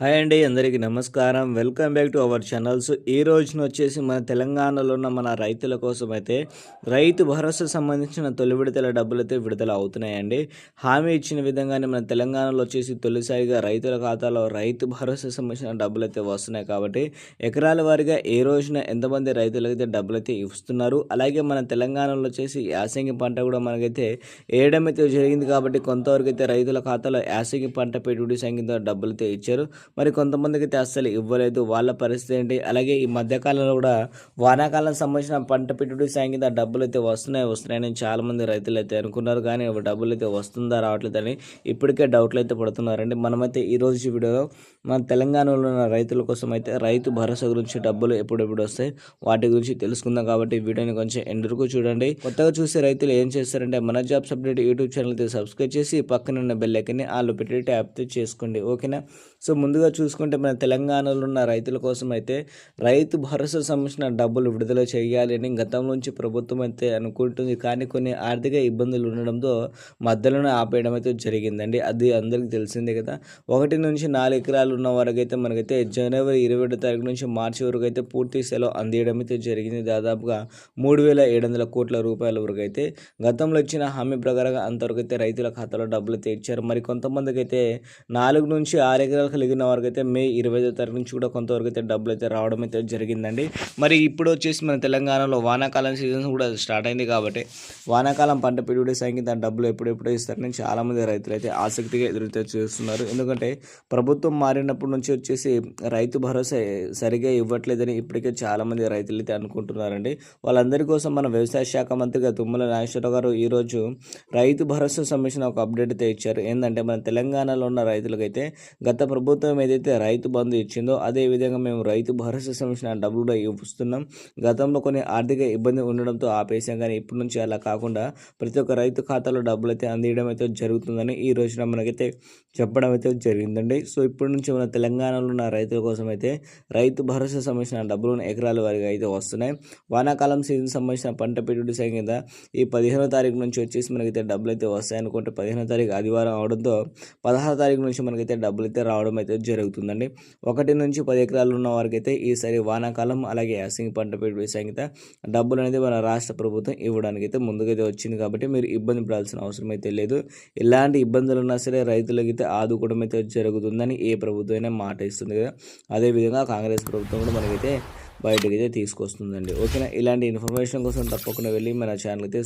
Hi అండి అందరికీ నమస్కారం. Welcome back to our channels ఈ రోజున వచ్చేసి మన తెలంగాణలో ఉన్న మన రైతుల కోసం అయితే రైతు భరోసా సంబంధించిన తొలి విడతల డబ్బులు అయితే విడుదల అవుతున్నాయండి. హామీ ఇచ్చిన విధంగానే మన తెలంగాణలో వచ్చేసి తొలిసారిగా రైతుల ఖాతాలో రైతు భరోసా సంబంధించిన డబ్బులు అయితే వస్తున్నాయి కాబట్టి ఎకరాల వారీగా ఏ రోజున ఎంతమంది రైతులకైతే డబ్బులు అయితే ఇస్తున్నారు? అలాగే మన తెలంగాణలో వచ్చేసి యాసంగి పంట కూడా మనకైతే వేయడం అయితే జరిగింది కాబట్టి కొంతవరకు అయితే రైతుల ఖాతాలో యాసంగి పంట పెట్టుబడి సంఖ్యతో డబ్బులు అయితే ఇచ్చారు. మరి కొంతమందికి అయితే అస్సలు ఇవ్వలేదు. వాళ్ళ పరిస్థితి ఏంటి? అలాగే ఈ మధ్యకాలంలో కూడా వానాకాలం సంబంధించిన పంట పెట్టుబడి సాయం కింద డబ్బులు అయితే వస్తున్నాయి వస్తున్నాయని చాలామంది రైతులు అయితే అనుకున్నారు. కానీ డబ్బులు అయితే వస్తుందా రావట్లేదని ఇప్పటికే డౌట్లు అయితే పడుతున్నారండి. మనమైతే ఈరోజు రోజు ఈ వీడియోలో మన తెలంగాణలో ఉన్న రైతుల కోసం అయితే రైతు భరోసా గురించి డబ్బులు ఎప్పుడెప్పుడు వస్తాయి వాటి గురించి తెలుసుకుందాం కాబట్టి వీడియోని కొంచెం ఎండుకు చూడండి. కొత్తగా చూసే రైతులు ఏం చేస్తారంటే మన జాబ్స్ అప్డేట్ యూట్యూబ్ ఛానల్ అయితే సబ్స్క్రైబ్ చేసి పక్కన ఉన్న బెల్ ఐకన్ని పెట్టి ట్యాప్ చేసుకోండి. ఓకేనా? సో ముందు ముందుగా చూసుకుంటే మన తెలంగాణలో ఉన్న రైతుల కోసం అయితే రైతు భరోసా సంబంధించిన డబ్బులు విడుదల చేయాలి అని గతం నుంచి ప్రభుత్వం అయితే అనుకుంటుంది. కానీ కొన్ని ఆర్థిక ఇబ్బందులు ఉండడంతో మధ్యలోనే ఆపేయడం అయితే జరిగిందండి. అది అందరికీ తెలిసిందే కదా. ఒకటి నుంచి నాలుగు ఎకరాలు ఉన్న వరకు అయితే మనకైతే జనవరి ఇరవై ఏడో తారీఖు నుంచి మార్చి వరకు అయితే పూర్తి సెలవు అందియడం అయితే జరిగింది. దాదాపుగా మూడు వేల ఏడు వందల కోట్ల రూపాయల వరకు అయితే గతంలో ఇచ్చిన హామీ ప్రకారంగా అంతవరకు అయితే రైతుల ఖాతాలో డబ్బులు అయితే ఇచ్చారు. మరి కొంతమందికి అయితే నాలుగు నుంచి ఆరు ఎకరాలు కలిగిన వరకు అయితే మే ఇరవై ఐదో తారీఖు నుంచి కూడా కొంతవరకు అయితే డబ్బులు అయితే రావడం అయితే జరిగిందండి. మరి ఇప్పుడు వచ్చేసి మన తెలంగాణలో వానాకాలం సీజన్ కూడా స్టార్ట్ అయింది కాబట్టి వానాకాలం పంట పెట్టుబడి సంఖ్య దాని డబ్బులు ఎప్పుడెప్పుడు ఇస్తారని చాలామంది రైతులు అయితే ఆసక్తిగా ఎదురైతే చూస్తున్నారు. ఎందుకంటే ప్రభుత్వం మారినప్పటి నుంచి వచ్చేసి రైతు భరోసా సరిగా ఇవ్వట్లేదని ఇప్పటికే చాలామంది రైతులు అయితే అనుకుంటున్నారండి. వాళ్ళందరి కోసం మన వ్యవసాయ శాఖ మంత్రిగా తుమ్మల నాగేశ్వరరావు గారు ఈరోజు రైతు భరోసా సంబంధించిన ఒక అప్డేట్ అయితే ఇచ్చారు. ఏంటంటే మన తెలంగాణలో ఉన్న రైతులకైతే గత ప్రభుత్వం ఏదైతే రైతు బంధు ఇచ్చిందో అదే విధంగా మేము రైతు భరోసా సంబంధించిన డబ్బులు కూడా ఇస్తున్నాం గతంలో కొన్ని ఆర్థిక ఇబ్బంది ఉండడంతో ఆపేసాం కానీ ఇప్పటి నుంచి అలా కాకుండా ప్రతి ఒక్క రైతు ఖాతాలో డబ్బులు అయితే అందియడం అయితే జరుగుతుందని ఈ రోజున మనకైతే చెప్పడం అయితే జరిగిందండి. సో ఇప్పటి నుంచి మన తెలంగాణలో ఉన్న రైతుల కోసం అయితే రైతు భరోసా సంబంధించిన డబ్బులు ఎకరాల వారిగా అయితే వస్తున్నాయి. వానాకాలం సీజన్ సంబంధించిన పంట పెట్టుబడి సాయం కింద ఈ పదిహేనో తారీఖు నుంచి వచ్చేసి మనకైతే డబ్బులు అయితే వస్తాయనుకుంటే పదిహేనో తారీఖు ఆదివారం అవడంతో పదహారు తారీఖు నుంచి మనకైతే డబ్బులు అయితే రావడం అయితే జరుగుతుందండి. ఒకటి నుంచి పది ఎకరాలు ఉన్న వారికి అయితే ఈసారి వానాకాలం అలాగే యాసింగ్ పంట పెట్టుబడి సాయం డబ్బులు అనేది మన రాష్ట్ర ప్రభుత్వం ఇవ్వడానికి అయితే ముందుకైతే వచ్చింది కాబట్టి మీరు ఇబ్బంది పడాల్సిన అవసరం అయితే లేదు. ఎలాంటి ఇబ్బందులు ఉన్నా సరే రైతులకి అయితే ఆదుకోవడం అయితే జరుగుతుందని ఏ ప్రభుత్వం అయినా మాట ఇస్తుంది కదా. అదేవిధంగా కాంగ్రెస్ ప్రభుత్వం కూడా మనకైతే బయటకైతే తీసుకొస్తుందండి. ఓకేనా? ఇలాంటి ఇన్ఫర్మేషన్ కోసం తప్పకుండా వెళ్ళి మన ఛానల్ అయితే